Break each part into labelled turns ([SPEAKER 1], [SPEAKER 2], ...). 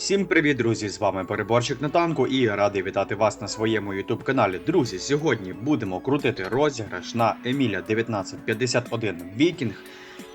[SPEAKER 1] Всім привіт, друзі! З вами Переборчик на танку і радий вітати вас на своєму YouTube каналі. Друзі, сьогодні будемо крутити розіграш на Еміля 1951 Вікінг.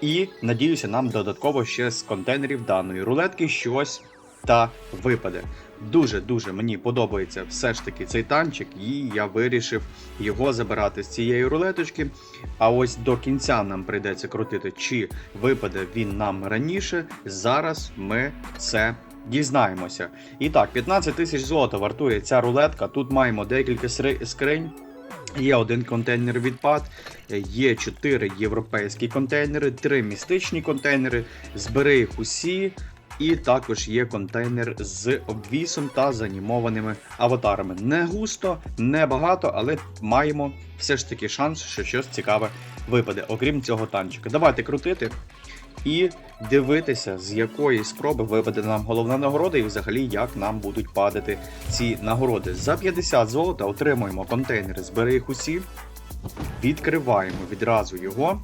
[SPEAKER 1] І надіюся, нам додатково ще з контейнерів даної рулетки щось та випаде. Дуже-дуже мені подобається все ж таки цей танчик, і я вирішив його забирати з цієї рулеточки. А ось до кінця нам прийдеться крутити, чи випаде він нам раніше. Зараз ми це дізнаємося. І так, 15 тисяч золота вартує ця рулетка. Тут маємо декілька скринь. Є один контейнер відпад, є 4 європейські контейнери, 3 містичні контейнери. Збери їх усі. І також є контейнер з обвісом та з анімованими аватарами. Не густо, не багато, але маємо все ж таки шанс, що щось цікаве випаде, окрім цього танчика. Давайте крутити і дивитися, з якої спроби випаде нам головна нагорода, і взагалі як нам будуть падати ці нагороди. За 50 золота отримуємо контейнери, збери їх усі, відкриваємо відразу його.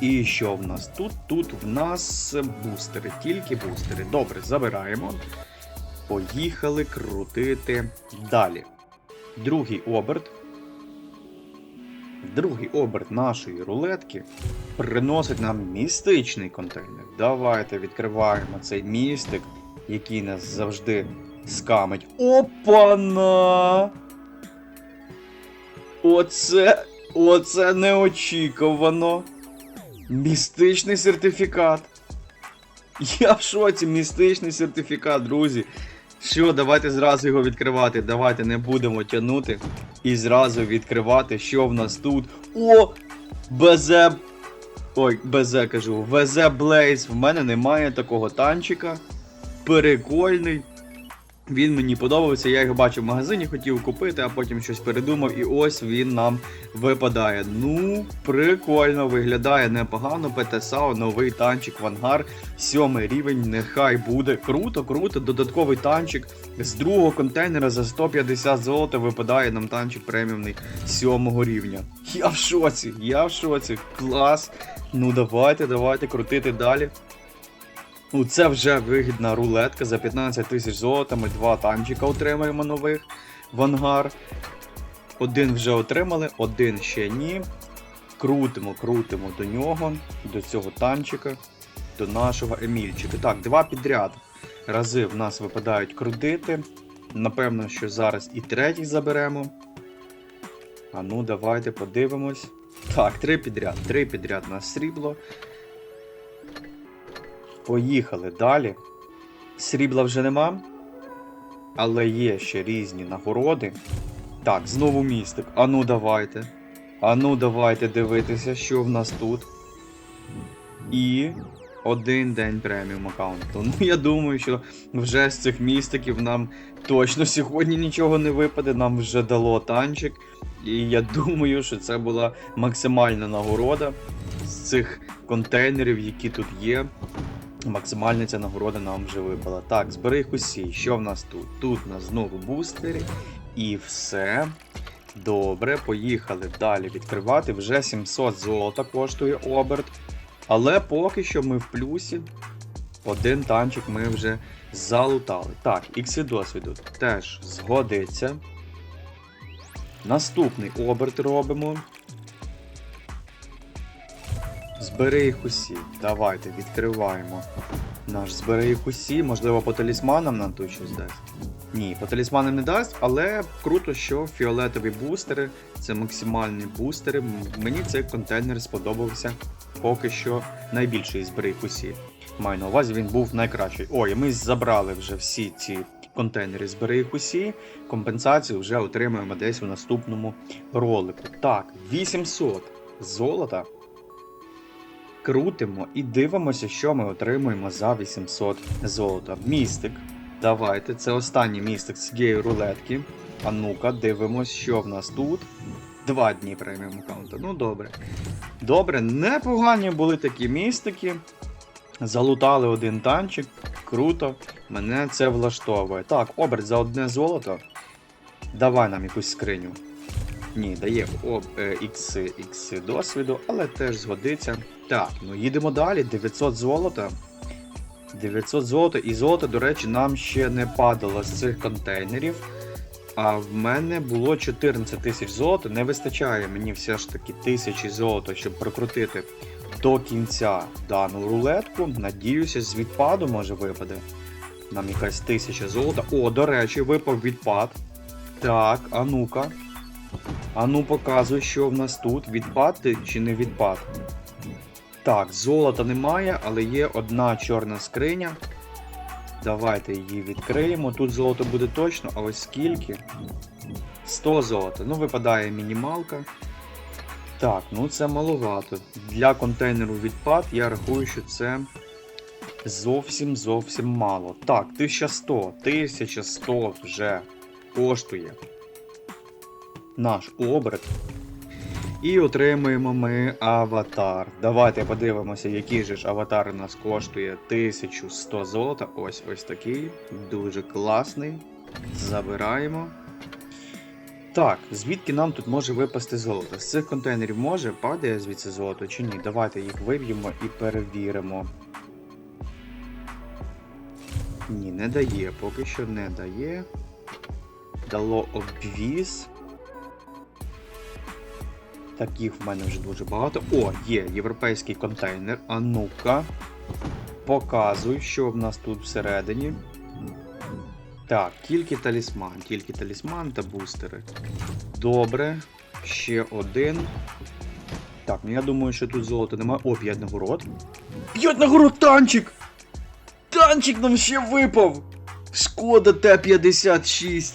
[SPEAKER 1] І що в нас тут? Тут в нас бустери, тільки бустери. Добре, забираємо. Поїхали крутити далі. Другий оберт. Другий оберт нашої рулетки приносить нам містичний контейнер. Давайте відкриваємо цей містик, який нас завжди скамить. Опана! Оце. Оце неочікувано. Містичний сертифікат. Я в шоці, містичний сертифікат, друзі. Що, давайте зразу його відкривати. Давайте не будемо тягнути і зразу відкривати, що в нас тут. О! БЗ. Ой, БЗ кажу. ВЗ Блейз. В мене немає такого танчика. Прикольний. Він мені подобався, я його бачив в магазині, хотів купити, а потім щось передумав, і ось він нам випадає. Ну, прикольно, виглядає непогано. ПТСАО, новий танчик в ангар, сьомий рівень, нехай буде. Круто, круто. Додатковий танчик. З другого контейнера за 150 золота випадає нам танчик преміумний сьомого рівня. Я в шоці, я в шоці. Клас. Ну давайте, давайте крутити далі. Ну, це вже вигідна рулетка за 15 тисяч золота. Ми два танчика отримаємо нових в ангар. Один вже отримали, один ще ні. Крутимо, крутимо до нього, до цього танчика, до нашого Емільчика. Так, два підряд рази в нас випадають крутити. Напевно, що зараз і третій заберемо. А ну, давайте подивимось. Так, три підряд. Три підряд на срібло. Поїхали далі. Срібла вже нема. Але є ще різні нагороди. Так, знову містик. Ану, давайте. Ану, давайте дивитися, що в нас тут. І один день преміум аккаунту. Ну, я думаю, що вже з цих містиків нам точно сьогодні нічого не випаде. Нам вже дало танчик. І я думаю, що це була максимальна нагорода з цих контейнерів, які тут є. Максимальна ця нагорода нам вже випала. Так, збери їх усі. Що в нас тут? Тут у нас знову бустери. І все. Добре, поїхали далі відкривати. Вже 700 золота коштує оберт. Але поки що ми в плюсі. Один танчик ми вже залутали. Так, ікси досвіду теж згодиться. Наступний оберт робимо. Збери їх усі. Давайте відкриваємо наш збери їх усі. Можливо, по талісманам нам тут щось дасть. Ні, по талісманам не дасть, але круто, що фіолетові бустери це максимальні бустери. Мені цей контейнер сподобався поки що найбільший збери їх усі. Маю на увазі, він був найкращий. Ой, ми забрали вже всі ці контейнери збери їх усі. Компенсацію вже отримаємо десь у наступному ролику. Так, 800 золота крутимо і дивимося, що ми отримуємо за 800 золота. Містик. Давайте, це останній містик з цієї рулетки. А ну-ка, дивимось, що в нас тут. Два дні преміум аккаунту. Ну добре. Добре, непогані були такі містики. Залутали один танчик. Круто. Мене це влаштовує. Так, оберт за одне золото. Давай нам якусь скриню. Ні, дає об, е, ікси, ікси досвіду, але теж згодиться. Так, ну їдемо далі. 900 золота. 900 золота. І золото, до речі, нам ще не падало з цих контейнерів. А в мене було 14 тисяч золота. Не вистачає мені все ж таки тисячі золота, щоб прокрутити до кінця дану рулетку. Надіюся, з відпаду може випаде. Нам якась тисяча золота. О, до речі, випав відпад. Так, а ну-ка. А ну показуй, що в нас тут. Відпад ти чи не відпад? Так, золота немає, але є одна чорна скриня. Давайте її відкриємо. Тут золото буде точно, а ось скільки? 100 золота. Ну, випадає мінімалка. Так, ну це маловато. Для контейнеру відпад я рахую, що це зовсім зовсім мало. Так, 1100. 1100 вже коштує наш оберт. І отримуємо ми аватар. Давайте подивимося, який же ж аватар у нас коштує 1100 золота. Ось ось такий. Дуже класний. Забираємо. Так, звідки нам тут може випасти золото? З цих контейнерів може падає звідси золото чи ні? Давайте їх виб'ємо і перевіримо. Ні, не дає, поки що не дає. Дало обвіз. Таких в мене вже дуже багато. О, є європейський контейнер. А ну-ка. Показуй, що в нас тут всередині. Так, тільки талісман, тільки талісман та бустери. Добре. Ще один. Так, ну я думаю, що тут золота немає. О, 5 нагород. 5 нагород танчик! Танчик нам ще випав! Шкода Т-56.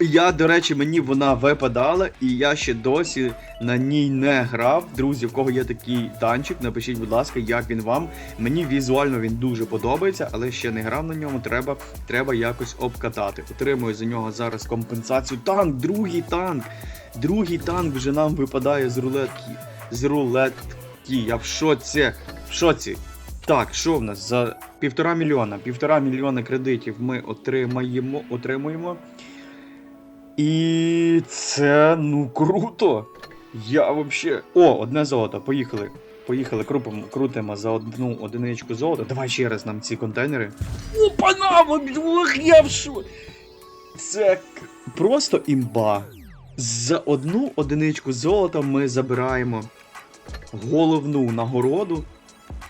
[SPEAKER 1] Я, до речі, мені вона випадала, і я ще досі на ній не грав. Друзі, в кого є такий танчик, напишіть, будь ласка, як він вам. Мені візуально він дуже подобається, але ще не грав на ньому. Треба треба якось обкатати. Отримую за нього зараз компенсацію. Танк, другий танк. Другий танк вже нам випадає з рулетки. З рулетки. Я в шоці. В шоці. Так, що в нас? За півтора мільйона. Півтора мільйона кредитів ми отримаємо. отримуємо. І це ну круто. Я вообще. О, одне золото. Поїхали. Поїхали, крупимо, крутимо за одну одиничку золота. Давай ще раз нам ці контейнери. О, панама! Ох, я. Це просто імба. За одну одиничку золота ми забираємо головну нагороду.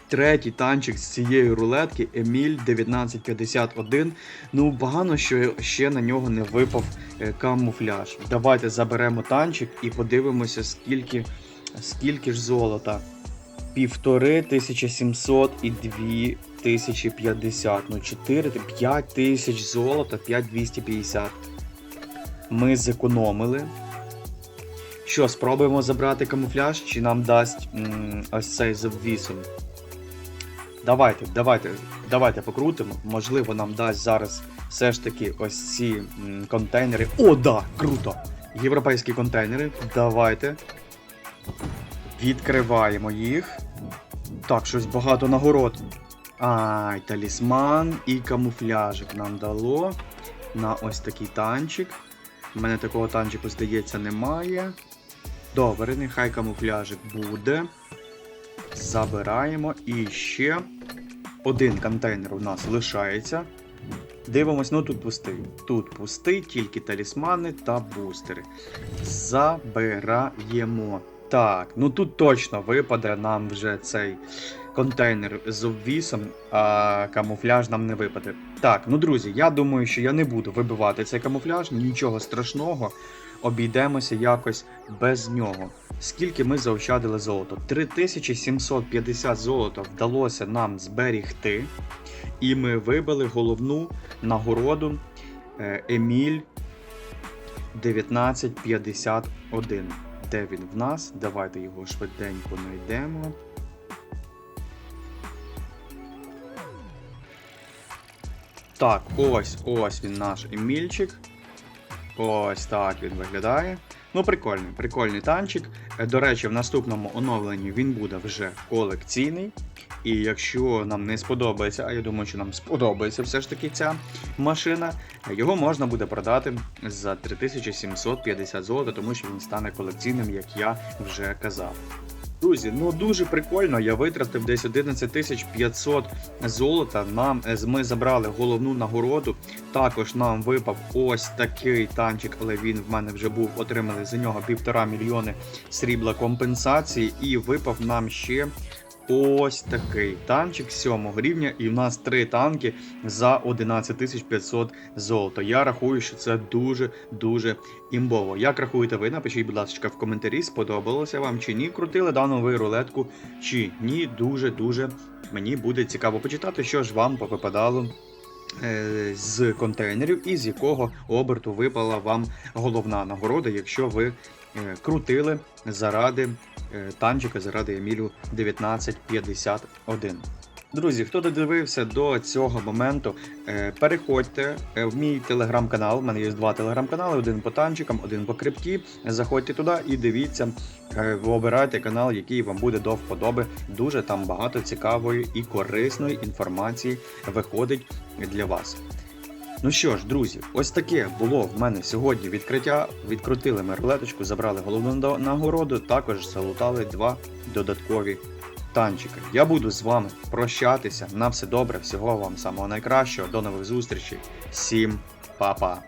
[SPEAKER 1] Третій танчик з цієї рулетки Еміль 1951. Ну, погано, що ще на нього не випав е, камуфляж. Давайте заберемо танчик і подивимося, скільки, скільки ж золота. Півтори 1700 і 2050. Ну, 4, 5 тисяч золота, 5250. Ми зекономили. Що, спробуємо забрати камуфляж, чи нам дасть м, ось цей з обвісом? Давайте, давайте, давайте покрутимо. Можливо, нам дасть зараз все ж таки ось ці м, контейнери. О, да, круто! Європейські контейнери. Давайте. Відкриваємо їх. Так, щось багато нагород. Ай, талісман і камуфляжик нам дало на ось такий танчик. У мене такого танчику, здається, немає. Добре, нехай камуфляжик буде. Забираємо. І ще один контейнер у нас лишається. Дивимось, ну тут пустий. Тут пустий, тільки талісмани та бустери. Забираємо. Так, ну тут точно випаде нам вже цей контейнер з обвісом, а камуфляж нам не випаде. Так, ну друзі, я думаю, що я не буду вибивати цей камуфляж, нічого страшного. Обійдемося якось без нього. Скільки ми заощадили золото? 3750 золота вдалося нам зберігти. І ми вибили головну нагороду е, Еміль 1951. Де він в нас? Давайте його швиденько знайдемо. Так, ось ось він наш Емільчик. Ось так він виглядає. Ну, прикольний, прикольний танчик. Е, До речі, в наступному оновленні він буде вже колекційний. І якщо нам не сподобається, а я думаю, що нам сподобається все ж таки ця машина, його можна буде продати за 3750 золота, тому що він стане колекційним, як я вже казав. Друзі, ну дуже прикольно. Я витратив десь 11 500 золота. Нам е, ми забрали головну нагороду. Також нам випав ось такий танчик, але він в мене вже був. Отримали за нього півтора мільйони срібла компенсації. І випав нам ще ось такий танчик 7 рівня. І в нас три танки за 11 500 золота. Я рахую, що це дуже дуже імбово. Як рахуєте ви? Напишіть, будь ласка, в коментарі, сподобалося вам чи ні. Крутили дану ви рулетку чи ні. Дуже дуже мені буде цікаво почитати, що ж вам попадало. е, З контейнерів і з якого оберту випала вам головна нагорода, якщо ви е, крутили заради танчика, заради Емілю 1951. Друзі, хто додивився до цього моменту, е, переходьте е, в мій телеграм-канал. У мене є два телеграм-канали: один по танчикам, один по крипті. Заходьте туди і дивіться, е, обирайте канал, який вам буде до вподоби. Дуже там багато цікавої і корисної інформації виходить для вас. Ну що ж, друзі, ось таке було в мене сьогодні відкриття. Відкрутили ми рулеточку, забрали головну нагороду, також залутали два додаткові танчики. Я буду з вами прощатися. На все добре, всього вам самого найкращого. До нових зустрічей. Всім па-па.